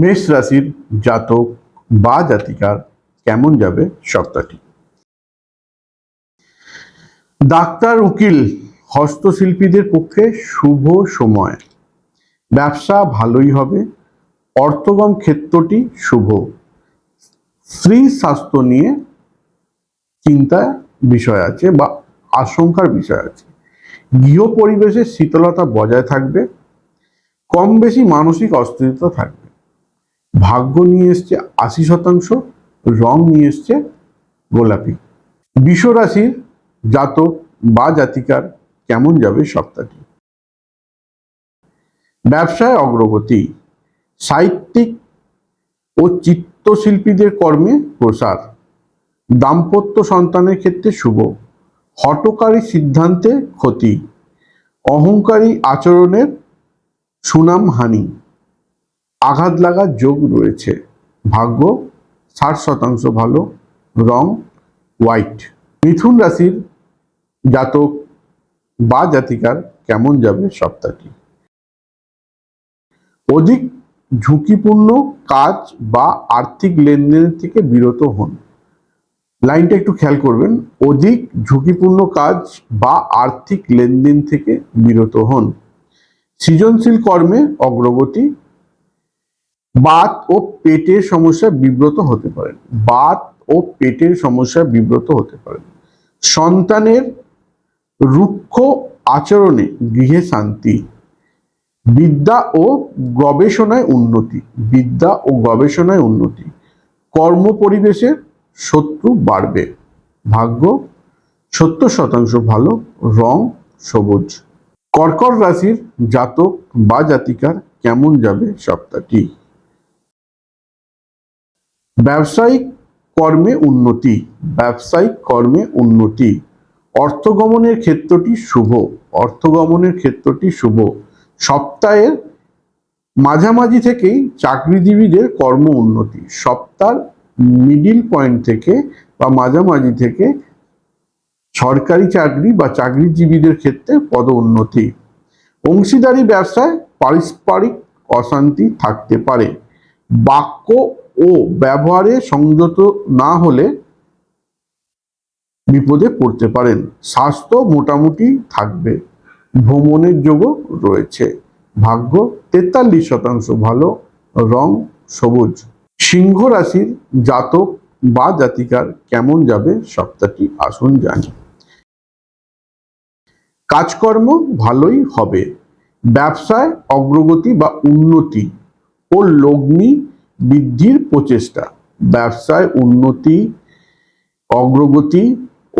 মেষ রাশির জাতক বা জাতিকার কেমন যাবে সপ্তাহটি? ডাক্তার, উকিল, হস্তশিল্পীদের পক্ষে শুভ সময়। ব্যবসা ভালোই হবে, অর্থগম ক্ষেত্রটি শুভ। স্ত্রী স্বাস্থ্য নিয়ে চিন্তা বিষয় আছে বা আশঙ্কার বিষয় আছে। গৃহ পরিবেশে শীতলতা বজায় থাকবে কম বেশি মানসিক অস্থিরতা থাকবে। ভাগ্য নিয়ে এসছে আশি শতাংশ, রং নিয়ে এসছে গোলাপি। বিষ রাশির জাতক বা জাতিকার কেমন যাবে সপ্তাহটি? ব্যবসায় অগ্রগতি, সাহিত্যিক ও চিত্রশিল্পীদের কর্মে প্রসার, দাম্পত্য সন্তানের ক্ষেত্রে শুভ, হটকারী সিদ্ধান্তে ক্ষতি, অহংকারী আচরণের সুনাম হানি। আঘাত লাগার যোগ রয়েছে। ভাগ্য ষাট শতাংশ ভালো, রং হোয়াইট মিথুন রাশির জাতক বা জাতিকার কেমন যাবে সপ্তাহটি? অধিক ঝুঁকিপূর্ণ কাজ বা আর্থিক লেনদেনের থেকে বিরত হন। লাইনটা একটু খেয়াল করবেন। অধিক ঝুঁকিপূর্ণ কাজ বা আর্থিক লেনদেন থেকে বিরত হন। সৃজনশীল কর্মে অগ্রগতি বাত ও পেটের সমস্যা বিব্রত হতে পারেন। বাত ও পেটের সমস্যা বিব্রত হতে পারেন। সন্তানের রুক্ষ আচরণে গৃহে শান্তি। বিদ্যা ও গবেষণায় উন্নতি। বিদ্যা ও গবেষণায় উন্নতি। কর্ম পরিবেশে শত্রু বাড়বে। ভাগ্য সত্তর শতাংশ ভালো, রং সবুজ। কর্কট রাশির জাতক বা জাতিকার কেমন যাবে সপ্তাহটি? ব্যবসায়িক কর্মে উন্নতি, ব্যবসায়িক কর্মে উন্নতি। অর্থগমনের ক্ষেত্রটি শুভ, অর্থগমনের ক্ষেত্রটি শুভ। সপ্তাহের মাঝামাঝি থেকেই চাকরিজীবীদের কর্ম উন্নতি। সপ্তাহ মিডিল পয়েন্ট থেকে বা মাঝামাঝি থেকে সরকারি চাকরি বা চাকরিজীবীদের ক্ষেত্রে পদ উন্নতি। অংশীদারি ব্যবসায় পারস্পরিক অশান্তি থাকতে পারে। বাক্য ও ব্যবহারে সংযত না হলে বিপদে পড়তে পারেন। স্বাস্থ্য মোটামুটি থাকবে। ভ্রমণের যোগও রয়েছে। ভাগ্য তেতাল্লিশ শতাংশ ভালো, রং সবুজ। সিংহ রাশির জাতক বা জাতিকার কেমন যাবে সপ্তাহটি আসুন জানি। কাজকর্ম ভালোই হবে। ব্যবসায় অগ্রগতি বা উন্নতি ও লগ্নি বৃদ্ধির প্রচেষ্টা, ব্যবসায় উন্নতি, অগ্রগতি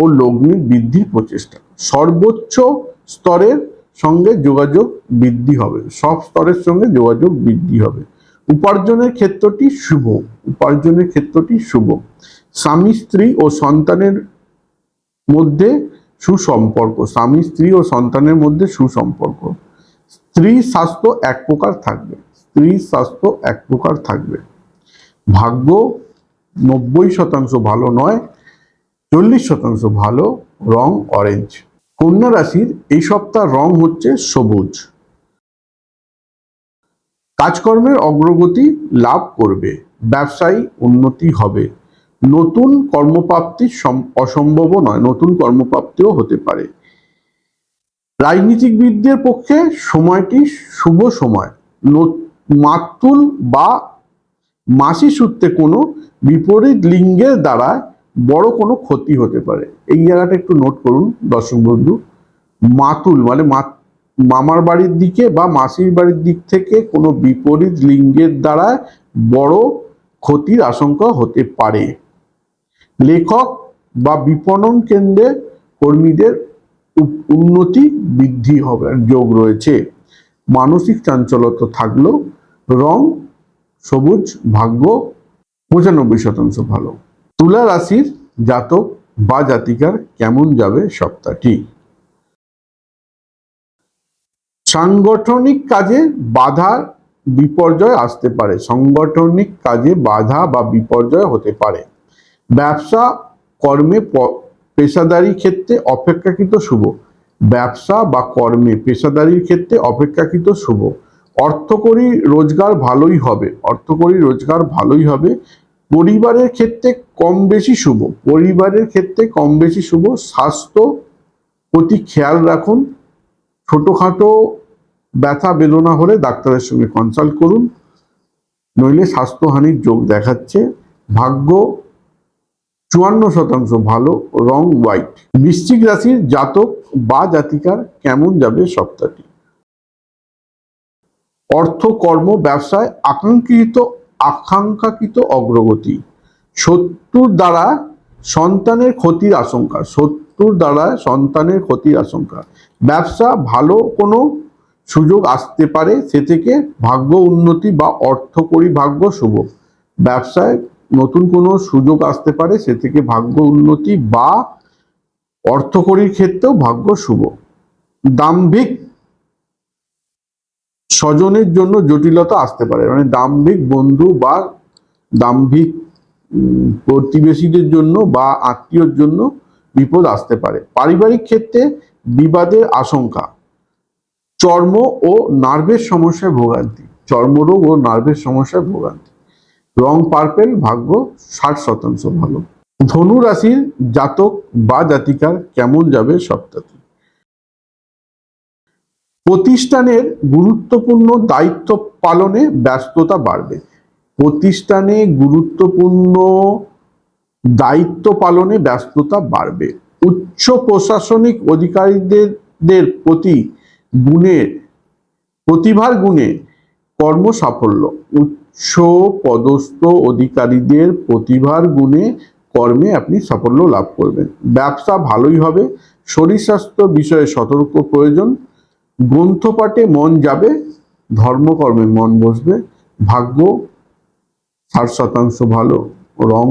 ও লগ্নি বৃদ্ধির প্রচেষ্টা। সর্বোচ্চ স্তরের সঙ্গে যোগাযোগ বৃদ্ধি হবে। সব স্তরের সঙ্গে যোগাযোগ বৃদ্ধি হবে। উপার্জনের ক্ষেত্রটি শুভ। উপার্জনের ক্ষেত্রটি শুভ। স্বামী, স্ত্রী ও সন্তানের মধ্যে সুসম্পর্ক। স্বামী, স্ত্রী ও সন্তানের মধ্যে সুসম্পর্ক। স্ত্রী স্বাস্থ্য এক প্রকার থাকবে। স্ত্রী স্বাস্থ্য এক প্রকার থাকবে। ভাগ্য নব্বই শতাংশ ভালো নয়, চল্লিশ শতাংশ ভালো, রং অরেঞ্জ কন্যা রাশির এই সপ্তাহ রং হচ্ছে সবুজ। কাজকর্মের অগ্রগতি লাভ করবে, ব্যবসায়ী উন্নতি হবে। নতুন কর্মপ্রাপ্তি সম- অসম্ভব নয়, নতুন কর্মপ্রাপ্তিও হতে পারে। রাজনীতিবিদদের পক্ষে সময়টি শুভ সময়। মাতুল বা মাসি সূত্রে কোনো বিপরীত লিঙ্গের দ্বারা বড় কোনো ক্ষতি হতে পারে। এই জায়গাটা একটু নোট করুন, দর্শক বন্ধু। মাতুল মানে মামার বাড়ির দিকে বা মাসির বাড়ির দিক থেকে কোনো বিপরীত লিঙ্গের দ্বারা বড় ক্ষতির আশঙ্কা হতে পারে। লেখক বা বিপণন কেন্দ্রে কর্মীদের উন্নতি বৃদ্ধি হবে, যোগ রয়েছে। মানসিক চাঞ্চলতা থাকলেও রং, সবুজ, ভাগ্য, পঁচানব্বই শতাংশ ভালো। তুলা রাশির জাতক বা জাতিকার কেমন যাবে সপ্তাহটি? সাংগঠনিক কাজে বাধা, বিপর্যয় আসতে পারে। সাংগঠনিক কাজে বাধা বা বিপর্যয় হতে পারে। ব্যবসা, কর্মে পেশাদারি ক্ষেত্রে অপেক্ষাকৃত শুভ। ব্যবসা বা কর্মে পেশাদারির ক্ষেত্রে অপেক্ষাকৃত শুভ। অর্থকরী রোজগার ভালোই হবে, অর্থকরী রোজগার ভালোই হবে। পরিবারের ক্ষেত্রে কম বেশি শুভ, পরিবারের ক্ষেত্রে কম বেশি শুভ। স্বাস্থ্য প্রতি খেয়াল রাখুন। ছোটোখাটো ব্যথা বেদনা হলে ডাক্তারের সঙ্গে কনসাল্ট করুন। নইলে স্বাস্থ্যহানির যোগ দেখাচ্ছে। ভাগ্য চুয়ান্ন শতাংশ ভালো, রং হোয়াইট বৃশ্চিক রাশির জাতক বা জাতিকার কেমন যাবে সপ্তাহটি? অর্থ, কর্ম, ব্যবসায় আকাঙ্ক্ষিত, আকাঙ্ক্ষাকৃত অগ্রগতি। শত্রুর দ্বারা সন্তানের ক্ষতির আশঙ্কা, শত্রুর দ্বারা সন্তানের ক্ষতির আশঙ্কা। ব্যবসা ভালো কোনো সুযোগ আসতে পারে, সে থেকে ভাগ্য উন্নতি বা অর্থকরী ভাগ্য শুভ। ব্যবসায় নতুন কোনো সুযোগ আসতে পারে, সে থেকে ভাগ্য উন্নতি বা অর্থকরীর ক্ষেত্রেও ভাগ্য শুভ। দাম্ভিক স্বজনের জন্য জটিলতা আসতে পারে। মানে দাম্ভিক বন্ধু বা দাম্ভিক প্রতিবেশীদের জন্য বা আত্মীয়র জন্য বিপদ আসতে পারে। পারিবারিক ক্ষেত্রে বিবাদের আশঙ্কা। চর্ম ও নার্ভের সমস্যায় ভোগান্তি। চর্মরোগ ও নার্ভের সমস্যায় ভোগান্তি। রং পার্পেল, ভাগ্য ষাট শতাংশ ভালো। ধনু রাশির জাতক বা জাতিকার কেমন যাবে সপ্তাহটি প্রতিষ্ঠানের গুরুত্বপূর্ণ দায়িত্ব পালনে ব্যস্ততা বাড়বে। প্রতিষ্ঠানে গুরুত্বপূর্ণ দায়িত্ব পালনে ব্যস্ততা বাড়বে। উচ্চ প্রশাসনিক অধিকারীদের প্রতি গুণের, প্রতিভার গুণে কর্ম সাফল্য উচ্চ পদস্থ অধিকারীদের প্রতিভার গুণে কর্মে আপনি সাফল্য লাভ করবেন। ব্যবসা ভালোই হবে। শরীর স্বাস্থ্য বিষয়ে সতর্ক প্রয়োজন। গ্রন্থপাঠে মন যাবে, ধর্মকর্মে মন বসবে, ভাগ্য ষাট শতাংশ ভালো, রং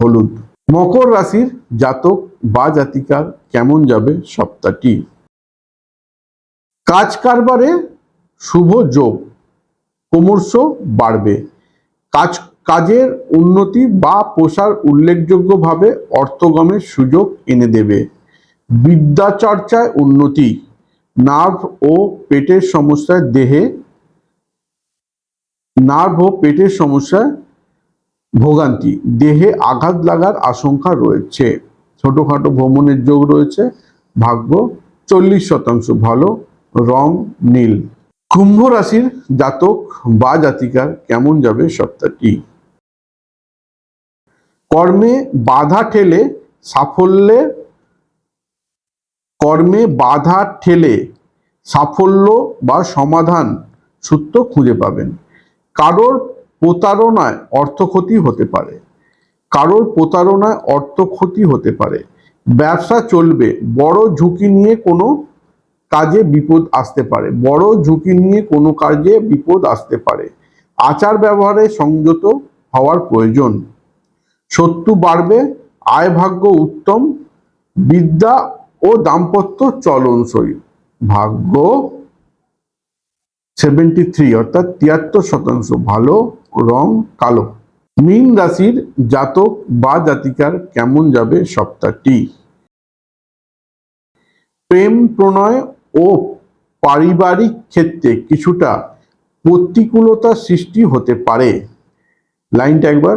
হলুদ। মকর রাশির জাতক বা জাতিকার কেমন যাবে সপ্তাহটি? কাজ কারবারে শুভ যোগ, ক্রমশ বাড়বে। কাজ, কাজের উন্নতি বা প্রসার উল্লেখযোগ্যভাবে অর্থগমের সুযোগ এনে দেবে। বিদ্যা চর্চায় উন্নতি নার্ভ ও পেটের সমস্যায় দেহে, নার্ভ ও পেটের সমস্যায় ভোগান্তি। দেহে আঘাত লাগার আশঙ্কা রয়েছে। ছোটখাটো ভ্রমণের যোগ রয়েছে। ভাগ্য চল্লিশ শতাংশ ভালো, রং নীল। কুম্ভ রাশির জাতক বা জাতিকার কেমন যাবে সপ্তাহটি? কর্মে বাধা ঠেলে সাফল্যে কর্মে বাধা ঠেলে সাফল্য বা সমাধান সূত্র খুঁজে পাবেন। কারোর প্রতারণায় অর্থক্ষতি হতে পারে। কারোর প্রতারণায় অর্থক্ষতি হতে পারে। ব্যবসা চলবে, বড় ঝুঁকি নিয়ে কোনো কাজে বিপদ আসতে পারে, বড় ঝুঁকি নিয়ে কোনো কাজে বিপদ আসতে পারে। আচার ব্যবহারে সংযত হওয়ার প্রয়োজন। শত্রু বাড়বে, আয় ভাগ্য উত্তম, বিদ্যা ও দাম্পত্য চলনসই ভাগ্য সেভেন্টি থ্রি অর্থাৎ তিয়াত্তর শতাংশ, ভালো, রং, কালো। মীন রাশির জাতক বা জাতিকার কেমন যাবে সপ্তাহটি? প্রেম প্রণয় ও পারিবারিক ক্ষেত্রে কিছুটা প্রতিকূলতা সৃষ্টি হতে পারে। লাইনটা একবার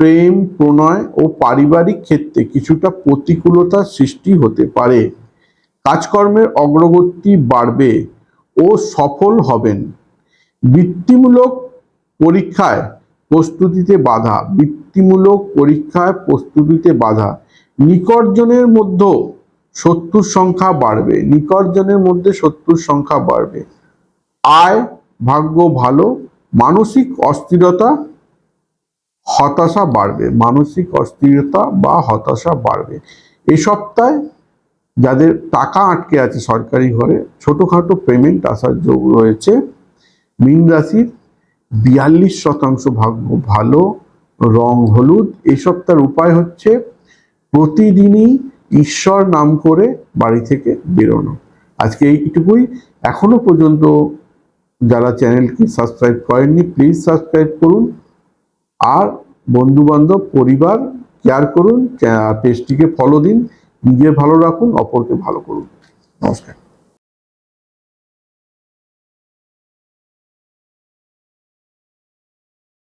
প্রেম, প্রণয় ও পারিবারিক ক্ষেত্রে কিছুটা প্রতিকূলতার সৃষ্টি হতে পারে। কাজকর্মের অগ্রগতি বাড়বে ও সফল হবেন। বৃত্তিমূলক পরীক্ষায় প্রস্তুতিতে বাধা। বৃত্তিমূলক পরীক্ষায় প্রস্তুতিতে বাধা। নিকটজনের মধ্যে শত্রুর সংখ্যা বাড়বে। নিকটজনের মধ্যে শত্রুর সংখ্যা বাড়বে। আয়, ভাগ্য ভালো। মানসিক অস্থিরতা হতাশা বাড়বে, মানসিক অস্থিরতা বা হতাশা বাড়বে। এই সপ্তাহে যাদের টাকা আটকে আছে সরকারি ঘরে, ছোটোখাটো পেমেন্ট আসার যোগ রয়েছে। মীন রাশির বিয়াল্লিশ শতাংশ ভাগ্য ভালো, রং হলুদ। এই সপ্তাহের উপায় হচ্ছে প্রতিদিনই ঈশ্বর নাম করে বাড়ি থেকে বেরোনো। আজকে এইটুকুই। এখনও পর্যন্ত যারা চ্যানেলকে সাবস্ক্রাইব করেননি প্লিজ সাবস্ক্রাইব করুন। আর বন্ধুবান্ধব, পরিবার কেয়ার করুন পেজটিকে ফলো দিন নিজে ভালো রাখুন, অপরকে ভালো করুন। নমস্কার।